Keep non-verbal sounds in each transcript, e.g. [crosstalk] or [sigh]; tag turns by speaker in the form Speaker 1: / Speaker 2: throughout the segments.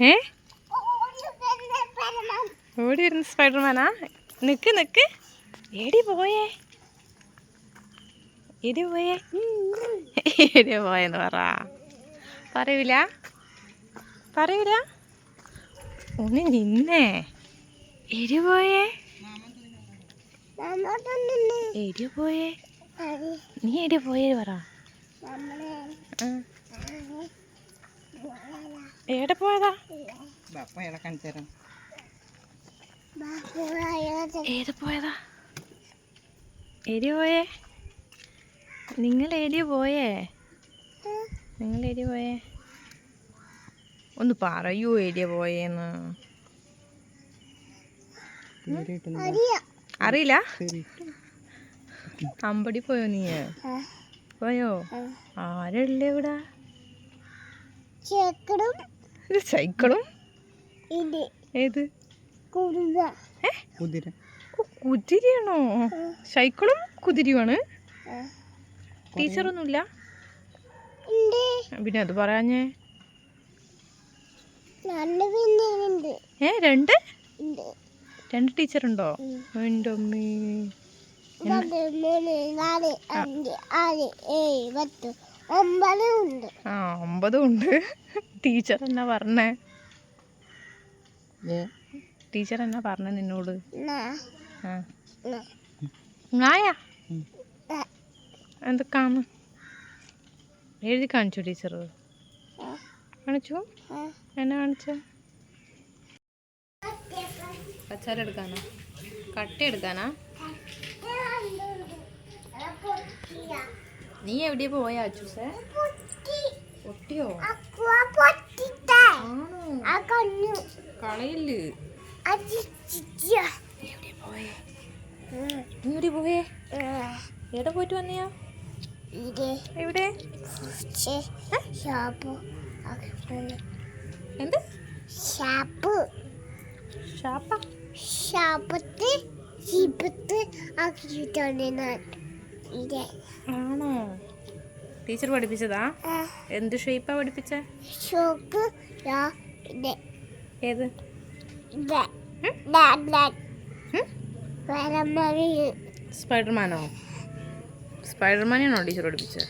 Speaker 1: ഏ? ഓടി വരുന്ന സ്പൈഡർമാനാ? നിക്ക് നിക്ക്. എടി പോയേ. എടി പോയേ. എടി പോയെന്ന് പറ. പറയൂല? പറയൂല? ഒന്ന് നിന്നേ. എരി പോയേ. എരി പോയേ. നീ എടി പോയേ പറ. ആ. എവിടെ പോയതാ?
Speaker 2: ബാപ്പ അയാളെ കാണിച്ചു തരാം
Speaker 1: ഏത് പോയതാ? എരി പോയേ. നിങ്ങൾ എരി പോയേ. നിങ്ങൾ എരി പോയേ. ഒന്ന് പറയൂ എരിയ പോയേന്ന്. അറിയില്ല? അമ്പടി പോയോ നീ പോയോ? ആരല്ലേ ഇവിടെ? ഇത് സൈക്കിളും ഏത്? ഏ?
Speaker 2: കുതിര.
Speaker 1: ഓ, കുതിരയാണോ? സൈക്കിളും കുതിരയുമാണ്. ടീച്ചറൊന്നുമില്ല? പിന്നെ അത് പറയാഞ്ഞേ. ഏ രണ്ട്? രണ്ട് ടീച്ചറുണ്ടോ? എന്റെ അമ്മേ
Speaker 3: നാല് അഞ്ച് ആറ് ഏഴ് പത്ത്
Speaker 1: ആ ഒമ്പതും ഉണ്ട് ടീച്ചർ എന്നാ പറഞ്ഞേ? ടീച്ചർ എന്നാ പറഞ്ഞ നിന്നോട്? നായ. എന്തൊക്കാന്ന്? എഴുതി കാണിച്ചു ടീച്ചർ കാണിച്ചു? എന്നാ കാണിച്ച? പച്ചാര എടുക്കാനാ? കട്ട എടുക്കാനാ? നീ എവിടെ പോയാ അച്ചൂസേ? പൊട്ടിയോ? ആണോ?
Speaker 3: ആ കണ്ണു.
Speaker 1: കളയിൽ
Speaker 3: അത് ചിച്ച
Speaker 1: എവിടെ പോയേ? നീ എവിടെ പോയേ? എവിടെ പോയിട്ട് വന്നിയാ? എവിടെ? എന്ത്?
Speaker 3: ഷാപ്പ്?
Speaker 1: ഷാപ്പാ
Speaker 3: ഷാപ്പത്ത് ഷീപ്പത്ത് ആക്കിയിട്ടാണ് ഞാൻ.
Speaker 1: ആണോ? ടീച്ചർ പഠിപ്പിച്ചതാ? എന്ത് ഷേപ്പാ പഠിപ്പിച്ചേ? ഏത്? സ്പൈഡർമാനോ? സ്പൈഡർമാനെയാണോ ടീച്ചർ പഠിപ്പിച്ചത്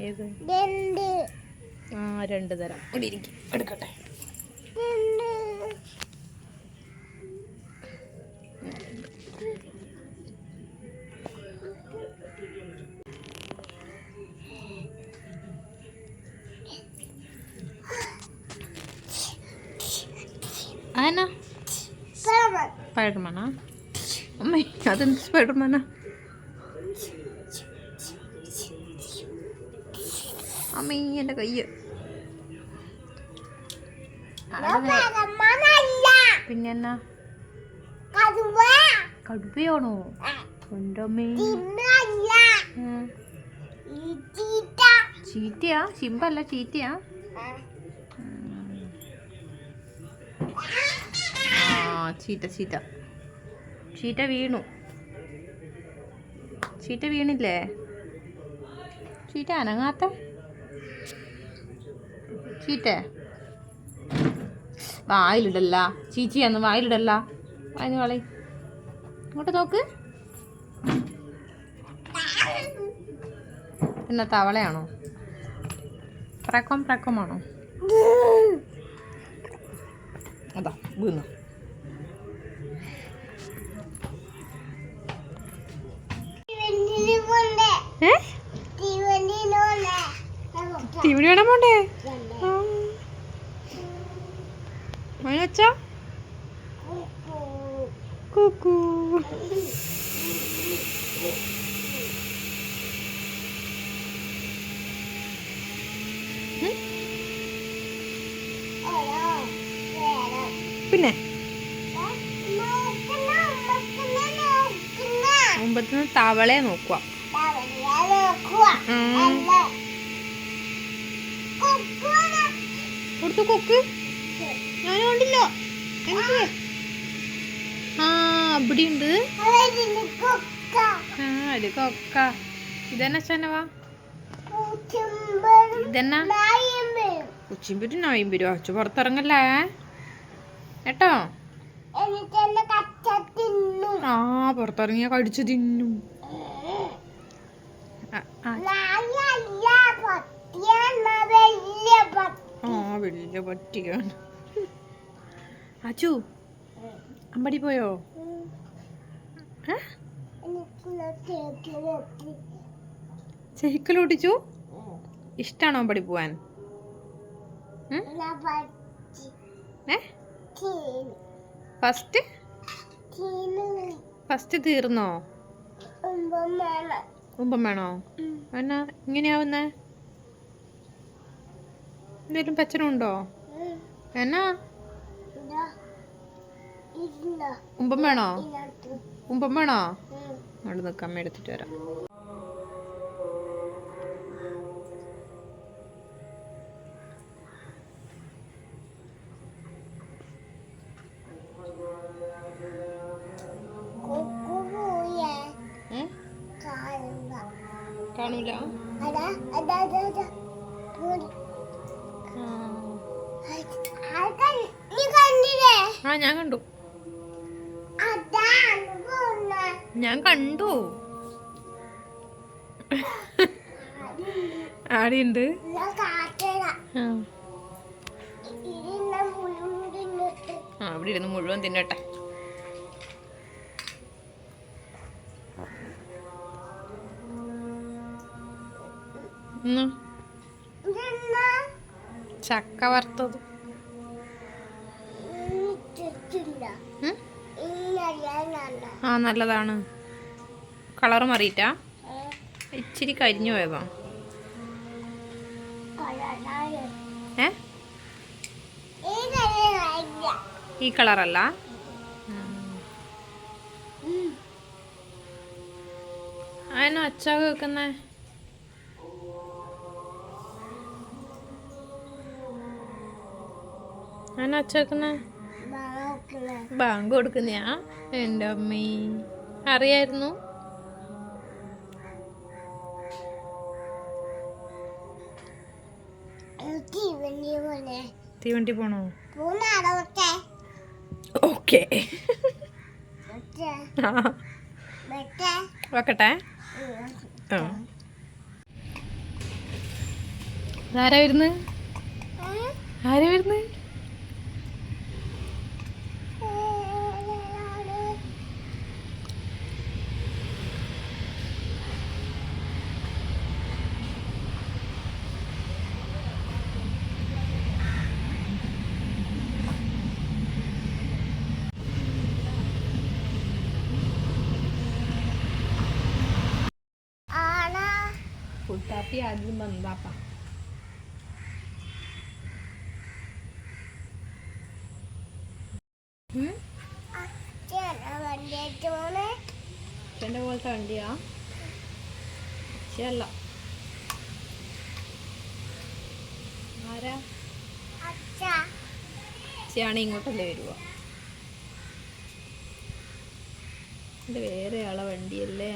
Speaker 1: ഏത്? ആ രണ്ട് തരം. ഇവിടെ ഇരിക്കും എടുക്കട്ടെ സ്പൈഡർമാനാ അമ്മേ അതെന്ത് സ്പൈഡർമാനാ അമ്മേ എന്റെ കയ്യ്. പിന്നെന്നാ?
Speaker 3: കടുവ
Speaker 1: കടുവയാണോ
Speaker 3: ചീത്ത
Speaker 1: ചീറ്റയാ? ചിമ്പല്ല ചീറ്റയാ? ചീറ്റ ചീറ്റ ചീറ്റ വീണു. ചീറ്റ വീണില്ലേ? ചീറ്റ അനങ്ങാത്ത? ചീറ്റ വായിലിടല്ല. ചീച്ചിയാന്ന് വായിലിടല്ല. വായിന് കളി. ഇങ്ങോട്ട് നോക്ക്. പിന്നെ തവളയാണോ? പ്രക്കം പ്രക്കമാണോ [laughs] അതാ വീണു. ഏ? തീവടി വേണം പോണ്ടേ? കുക്കു. പിന്നെ? മുമ്പത്തിന് തവളയെ നോക്കുക കൊടുത്തു കൊക്ക്. ഞാൻ കണ്ടില്ല എനിക്ക് ആ. അവിടെ ഉണ്ട് ആ അത് കൊക്ക. ഇതന്നെ
Speaker 3: ചെമ്പരും
Speaker 1: ഇതെന്നാ? ഉച്ചിമ്പരും നായും വരും അച്ചു പുറത്തിറങ്ങല്ലേ? കേട്ടോ? ആ പുറത്തിറങ്ങിയ കടിച്ചു തിന്നും ആ, ആ,
Speaker 3: നായല്ല പട്ടിയാണ് വലിയ പട്ടി
Speaker 1: ആ വലിയ പട്ടിയാണ്. അച്ചു അമ്പടി പോയോ? സൈക്കിൾ ഓടിച്ചു? ഇഷ്ടാണോ അമ്പടി പോവാൻ? ഫസ്റ്റ്? ഫസ്റ്റ് തീർന്നോ? മുമ്പം വേണോ? എന്നാ ഇങ്ങനെയാവുന്നേ? എന്തേലും പച്ചനുണ്ടോ? എന്നാ? ഉമ്പം വേണോ? ഉമ്പം വേണോ. അവിടെ നിൽക്കാൻ എടുത്തിട്ട് വരാം. കാണൂല? ആ ഞാൻ കണ്ടു. ഞാൻ കണ്ടു. ആടിയുണ്ട്. ആ. ഇവിടെ ഇരുന്ന് മുഴുവൻ തിന്നട്ടെ. ഉം. ചക്ക വറുത്തത്. ആ നല്ലതാണ്. കളർ മാറിയിട്ടാ? ഇച്ചിരി കരിഞ്ഞു പോയതോ. ഏ?
Speaker 3: ഈ
Speaker 1: കളറല്ല? അതിനോ അച്ചാ കേൾക്കുന്നേ അതിനാ അച്ഛ ബാങ്ക് കൊടുക്കുന്നയാ? എന്റെ അമ്മീ. അറിയായിരുന്നു. തീവണ്ടി പോണോ? ഓക്കെ. വെക്കട്ടെ? ആരാ വരുന്നത് ആരാ വരുന്നത്
Speaker 3: ആണാ
Speaker 1: വന്നതാപ്പ
Speaker 3: അച്ഛനാ വണ്ടിയെ ചോണേ
Speaker 1: അച്ഛന്റെ പോലത്തെ വണ്ടിയാ ശരിയല്ല ആരാ
Speaker 3: അച്ഛ
Speaker 1: ചേണി ഇങ്ങോട്ടല്ലേ വരുക ഇത് വേറെ ആളെ വണ്ടിയല്ലേ?